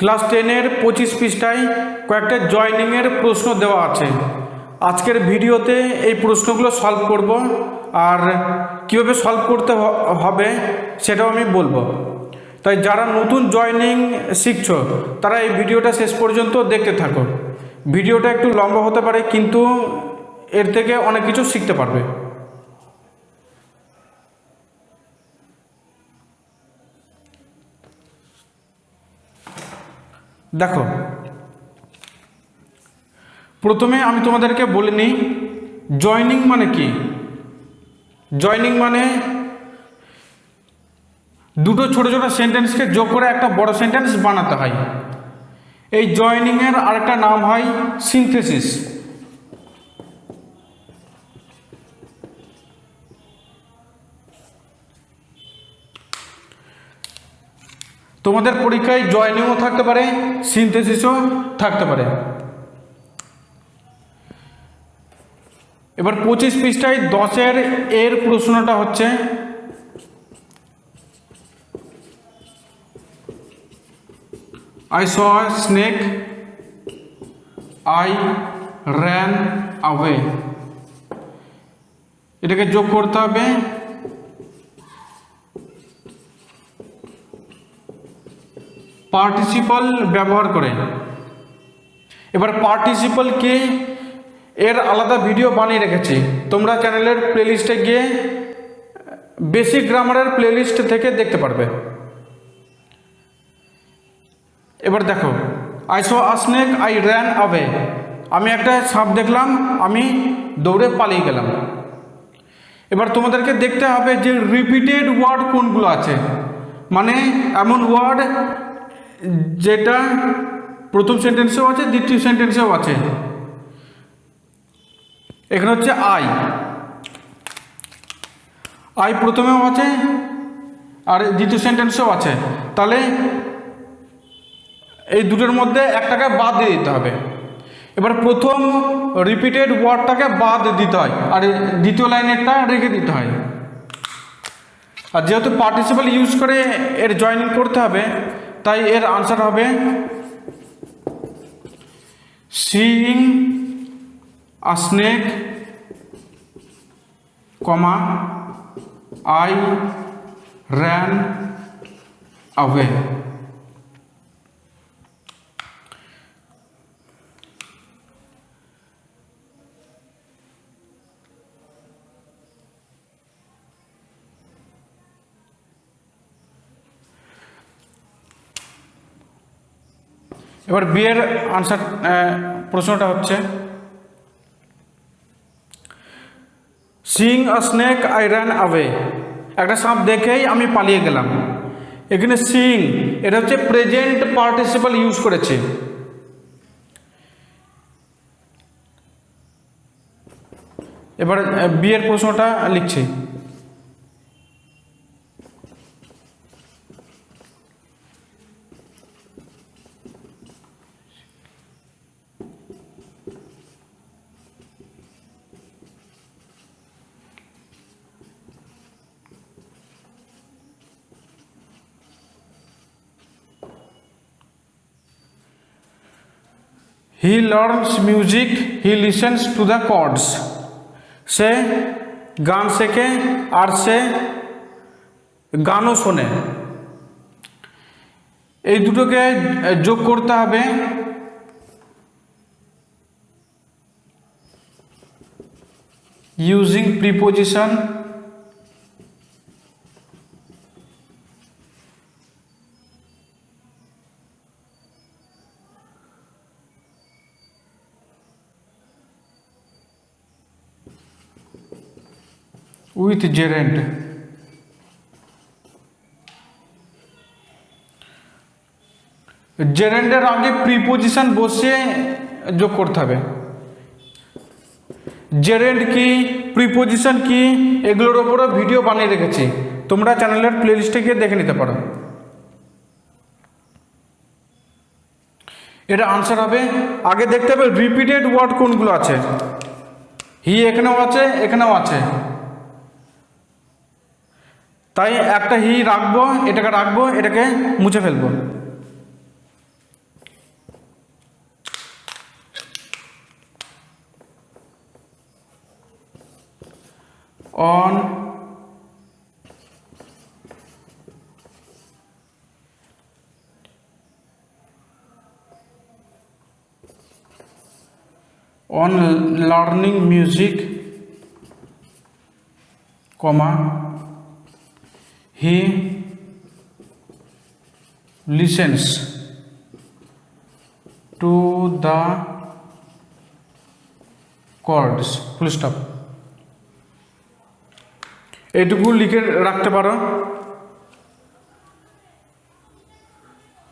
Class টেনের পঁচিশ পৃষ্ঠায় কয়েকটা জয়নিংয়ের প্রশ্ন দেওয়া আছে। আজকের ভিডিওতে এই প্রশ্নগুলো সলভ করব আর কীভাবে সলভ করতে হবে সেটাও আমি বলব। তাই যারা নতুন জয়নিং শিখছো, তারা এই ভিডিওটা শেষ পর্যন্ত দেখতে থাকো। ভিডিওটা একটু লম্বা হতে পারে, কিন্তু এর থেকে অনেক কিছু শিখতে পারবে। দেখো। প্রথমে আমি তোমাদেরকে বলে নিই জয়নিং মানে কি? জয়নিং মানে দুটো ছোট ছোট সেন্টেন্সকে যোগ করে একটা বড় সেন্টেন্স বানাতে হয়। এই জয়নিংয়ের আরেকটা নাম হয় সিনথেসিস তোমাদের পরীক্ষায় জয়নিংও থাকতে পারে সিনথেসিসও থাকতে পারে এবার পঁচিশ পৃষ্ঠায় দশের এর প্রশ্নটা হচ্ছে saw a snake. I ran away. এটাকে যোগ করতে হবে পার্টিসিপাল ব্যবহার করে। এবার পার্টিসিপালকে এর আলাদা ভিডিও বানিয়ে রেখেছি। তোমরা চ্যানেলের প্লেলিস্টে গিয়ে বেসিক গ্রামারের প্লেলিস্ট থেকে দেখতে পারবে। এবার দেখো I saw a snake I ran away আমি একটা সাপ দেখলাম, আমি দৌড়ে পালিয়ে গেলাম। এবার তোমাদেরকে দেখতে হবে যে রিপিটেড ওয়ার্ড কোনগুলো আছে। মানে এমন ওয়ার্ড যেটা প্রথম সেন্টেন্সেও আছে, দ্বিতীয় সেন্টেন্সেও আছে। এখানে হচ্ছে আই আই প্রথমেও আছে, আর দ্বিতীয় সেন্টেন্সেও আছে। তাহলে এই দুটোর মধ্যে একটাকে বাদ দিয়ে দিতে হবে। এবার প্রথম রিপিটেড ওয়ার্ডটাকে বাদ দিতে হয়, আর দ্বিতীয় লাইনেরটা রেখে দিতে হয়। আর যেহেতু পার্টিসিপাল ইউজ করে এর জয়েনিং করতে হবে তাই এর আনসার হবে seeing a snake comma I ran away এবার বিয়ের আনসার প্রশ্নটা হচ্ছে seeing a snake I ran away একটা সাপ দেখেই আমি পালিয়ে গেলাম। এখানে সিং এটা হচ্ছে প্রেজেন্ট পার্টিসিপাল ইউজ করেছে। এবার বিয়ের প্রশ্নটা লিখছি। He learns music he listens to the chords সে গান শেখে আর সে গানও শোনে। এই দুটোকে যোগ করতে হবে। Using preposition with gerund. জেরেন্টের আগে প্রিপোজিশন বসে যোগ করতে হবে। জেরেন্ট কি প্রিপোজিশন কি, এগুলোর ওপরও ভিডিও বানিয়ে রেখেছি। তোমরা চ্যানেলের প্লেলিস্টে গিয়ে দেখে নিতে পারো। এটা আনসার হবে, আগে দেখতে হবে রিপিটেড ওয়ার্ড কোনগুলো আছে? হি এখানেও আছে এখানেও আছে। তাই একটা হি রাখবো এটাকে রাখবো এটাকে মুছে ফেলবো on on learning music comma he listens to the chords. Full stop. এটুকু লিখে রাখতে পারো।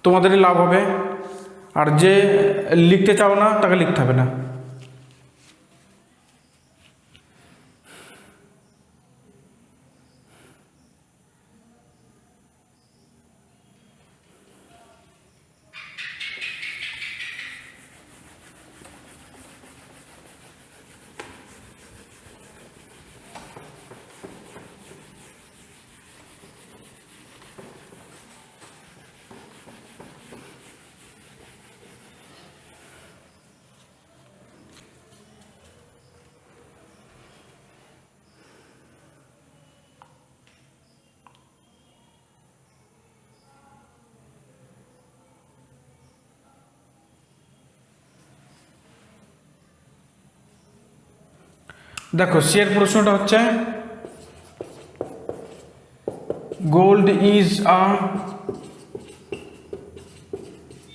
তোমাদেরই লাভ হবে। আর যে লিখতে চাও না, তাকে লিখতে হবে না। দেখো শের প্রশ্নটা হচ্ছে gold is a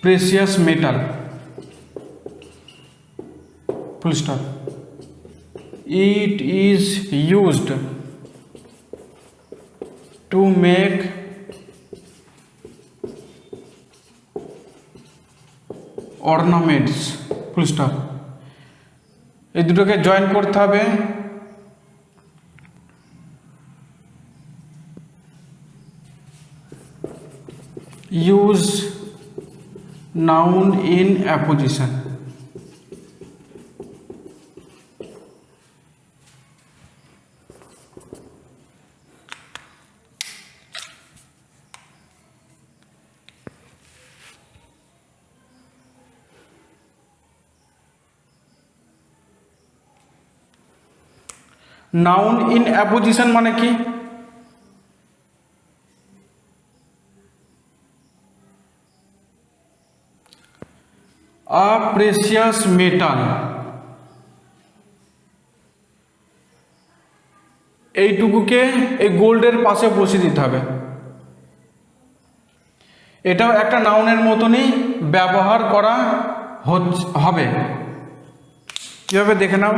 precious metal full stop it is used to make ornaments full stop এই দুটোকে জয়েন করতে হবে। Use noun in apposition noun in apposition মানে কি? আ প্রেসিয়াস মেটাল এইটুকুকে এই গোল্ডের পাশে বসিয়ে দিতে হবে। এটাও একটা নাউনের মতনই ব্যবহার করা হবে। কীভাবে দেখে নাও?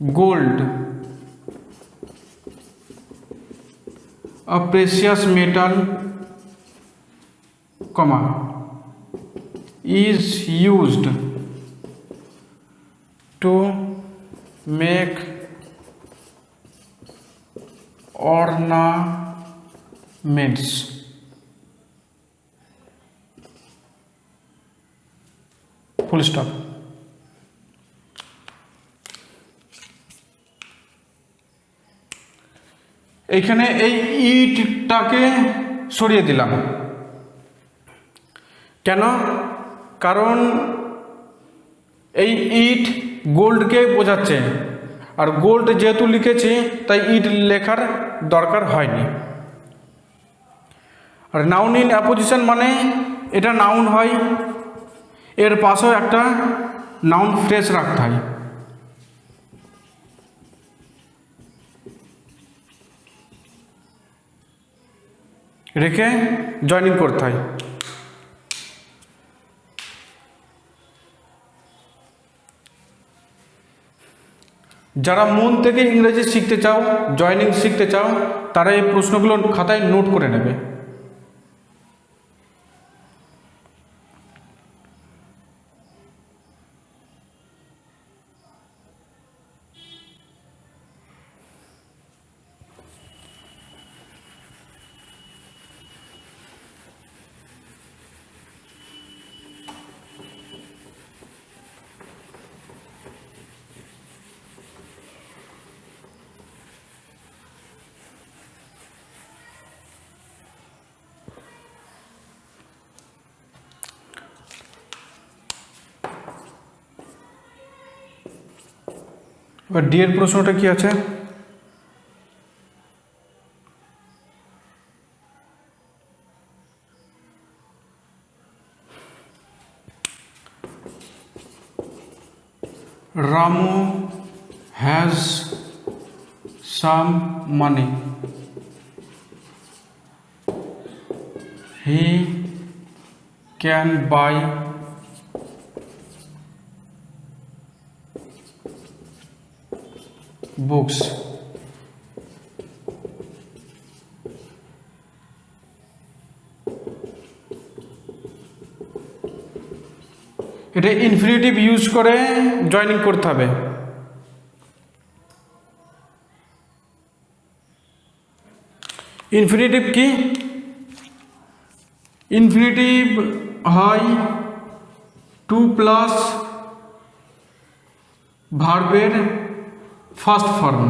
Gold. A precious metal comma is used to make ornaments. Full stop এইখানে এই ইটটাকে সরিয়ে দিলাম। কেন? কারণ এই ইট গোল্ডকে বোঝাচ্ছে। আর গোল্ড যেহেতু লিখেছি, তাই ইট লেখার দরকার হয়নি। আর নাউন ইন অ্যাপোজিশন মানে এটা নাউন হয়, এর পাশেও একটা নাউন ফ্রেশ রাখতে হয়। রেখে জয়েনিং করতে হয়। যারা মন থেকে ইংরেজি শিখতে চাও, জয়েনিং শিখতে চাও, তারা এই প্রশ্নগুলো খাতায় নোট করে নেবে। এবার ডি এর প্রশ্নটা কি আছে Ramu has some money. He can buy books. এটা ইনফিনিটিভ ইউজ করে জয়েনিং করতে হবে ইনফিনিটিভ কি ইনফিনিটিভ হয় টু প্লাস ভার্বের ফার্স্ট ফর্ম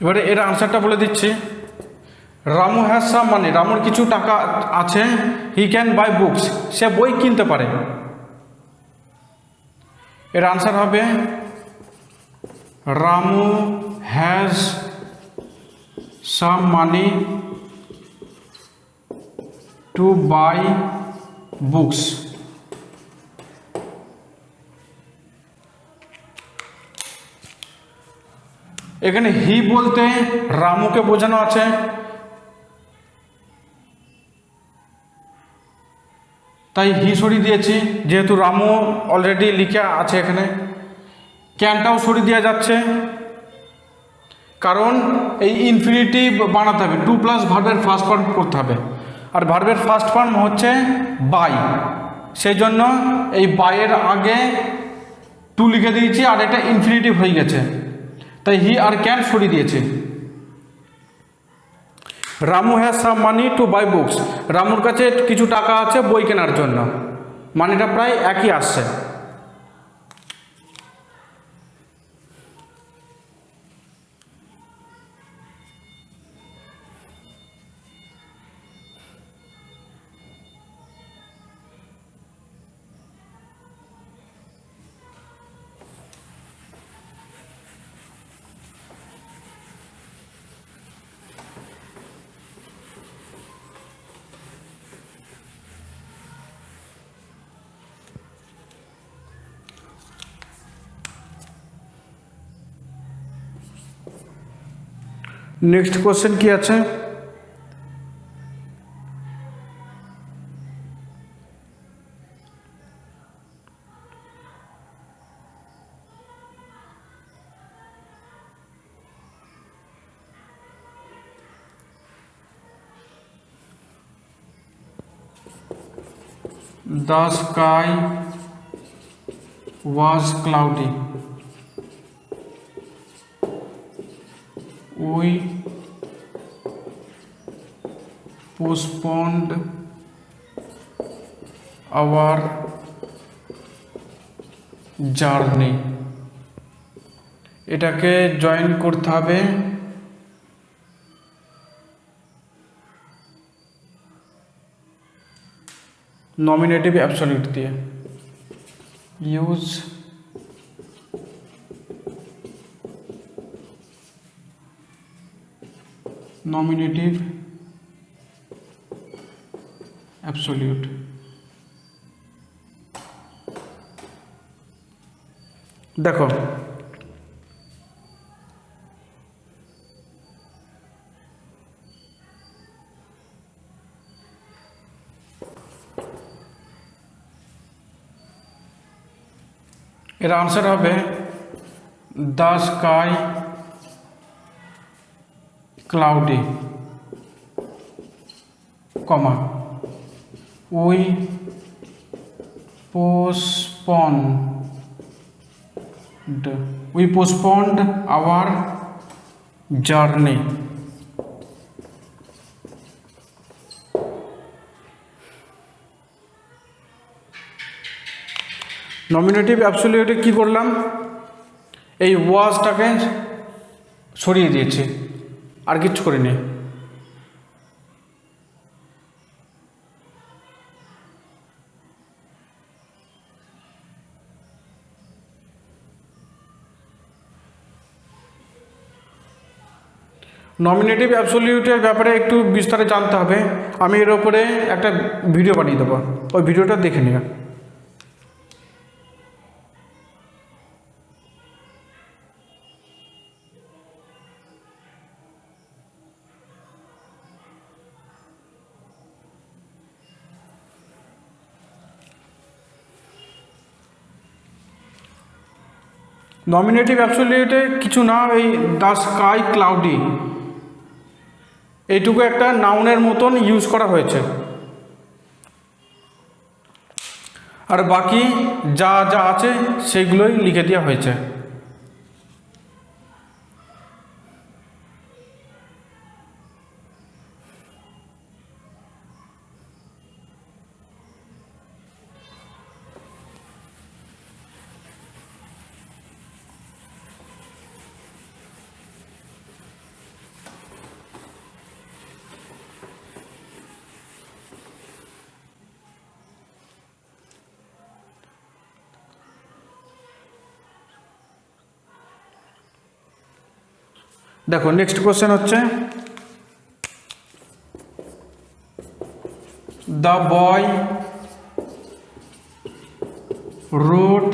এবারে এর আনসারটা বলে দিচ্ছি। রামু হ্যাজ মানে রামুর কিছু টাকা আছে। হি ক্যান বাই বুকস সে বই কিনতে পারে। এর আনসার হবে, Ramu has some money to buy books এখানে হি বলতে রামুকে বোঝানো আছে। তাই হি সরিয়ে দিয়েছি, যেহেতু রামু অলরেডি লিখে আছে এখানে। ক্যানটাও সরিয়ে দেওয়া যাচ্ছে। কারণ এই ইনফিনিটিভ বানাতে হবে টু প্লাস ভার্বের ফার্স্ট ফর্ম করতে হবে। আর ভার্বের ফার্স্ট ফর্ম হচ্ছে বাই সেই জন্য এই বাইয়ের আগে টু লিখে দিয়েছি, আর এটা ইনফিনিটিভ হয়ে গেছে। তাই হি আর ক্যান সরিয়ে দিয়েছে। Ramu has some money to buy books. রামুর কাছে কিছু টাকা আছে বই কেনার জন্য। মানিটা প্রায় একই আসছে। নেক্সট কোশ্চেন কি আছে The sky was cloudy. Postponed our journey. এটাকে জয়েন করতে হবে নমিনেটিভ অ্যাবসলিউট দিয়ে ইউজ নমিনেটিভ অ্যাবসলিউট দেখো এর আনসার হবে the sky cloudy comma we postponed we postponed our journey nominative অ্যাবসলিউটে কি করলাম? এই ওয়াজটাকে সরিয়ে দিয়েছি, আর কিচ্ছু করিনি। নমিনেটিভ অ্যাবসলিউটের ব্যাপারে একটু বিস্তারে জানতে হবে। আমি এর ওপরে একটা ভিডিও বানিয়ে দেবো। ওই ভিডিওটা দেখে নেবেন নমিনেটিভ অ্যাবসলিউটে কিছু না, এই দ্য স্কাই ক্লাউডি এইটুকু একটা নাউনের মতন ইউজ করা হয়েছে। আর বাকি যা যা আছে সেগুলোই লিখে দেওয়া হয়েছে। দেখো নেক্সট কোশ্চেন হচ্ছে the boy wrote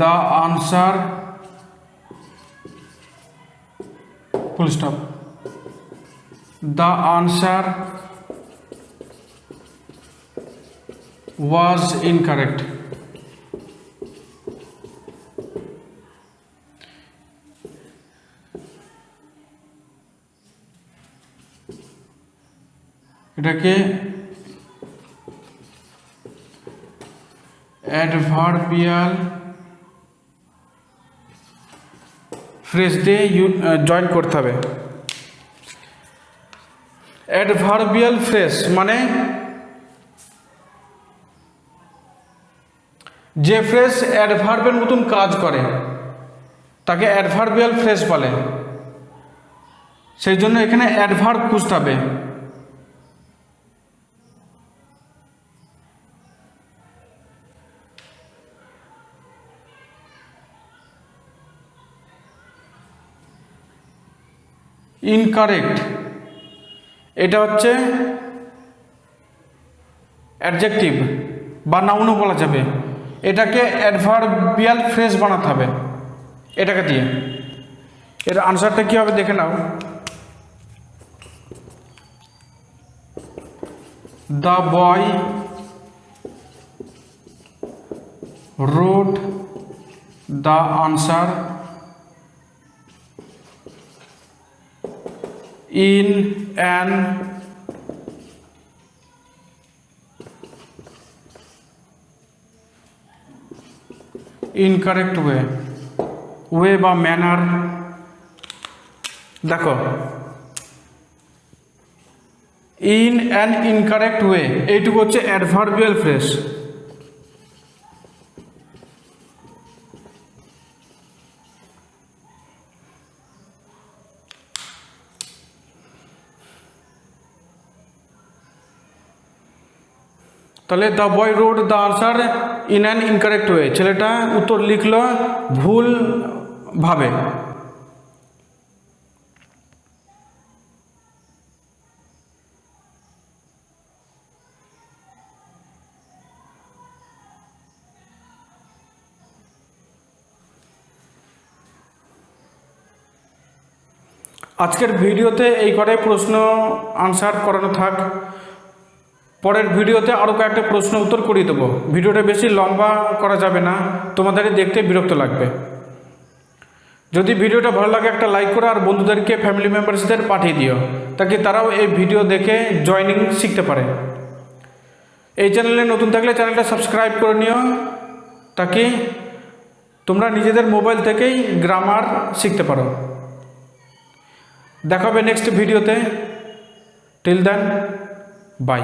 the answer full stop the answer was incorrect. এটাকে অ্যাডভার্বিয়াল ফ্রেজ দিয়ে ইউ জয়েন করতে হবে। অ্যাডভার্বিয়াল ফ্রেজ মানে যে ফ্রেজ অ্যাডভার্বের মতন কাজ করে, তাকে অ্যাডভার্বিয়াল ফ্রেজ বলে। সেই জন্য এখানে অ্যাডভার্ব খুঁজতে হবে। ইনকারেক্ট এটা হচ্ছে অ্যাডজেক্টিভ বা নাউনও বলা যাবে। এটাকে অ্যাডভার্বিয়াল ফ্রেজ বানাতে হবে। এটাকে দিয়ে। এর আনসারটা কী হবে দেখে নাও। The boy wrote the answer in an incorrect way way বা ম্যানার দেখো। ইন অ্যান ইনকারেক্ট ওয়ে এইটুকু হচ্ছে অ্যাডভার্বিয়াল ফ্রেশ তাহলে the boy wrote the answer in an incorrect way ছেলেটা উত্তর লিখলো ভুল ভাবে। আজকের ভিডিওতে এই কটাই প্রশ্ন আনসার করানো থাক। পরের ভিডিওতে আরও কয়েকটা প্রশ্ন উত্তর করিয়ে দেবো। ভিডিওটা বেশি লম্বা করা যাবে না তোমাদের দেখতে বিরক্ত লাগবে। যদি ভিডিওটা ভালো লাগে একটা লাইক করো আর বন্ধুদেরকে, ফ্যামিলি মেম্বার্সদের পাঠিয়ে দিও তাকে তারাও এই ভিডিও দেখে জয়নিং শিখতে পারে। এই চ্যানেলে নতুন থাকলে চ্যানেলটা সাবস্ক্রাইব করে নিও তাকে তোমরা নিজেদের মোবাইল থেকেই গ্রামার শিখতে পারো। দেখাবে নেক্সট ভিডিওতে। Till then by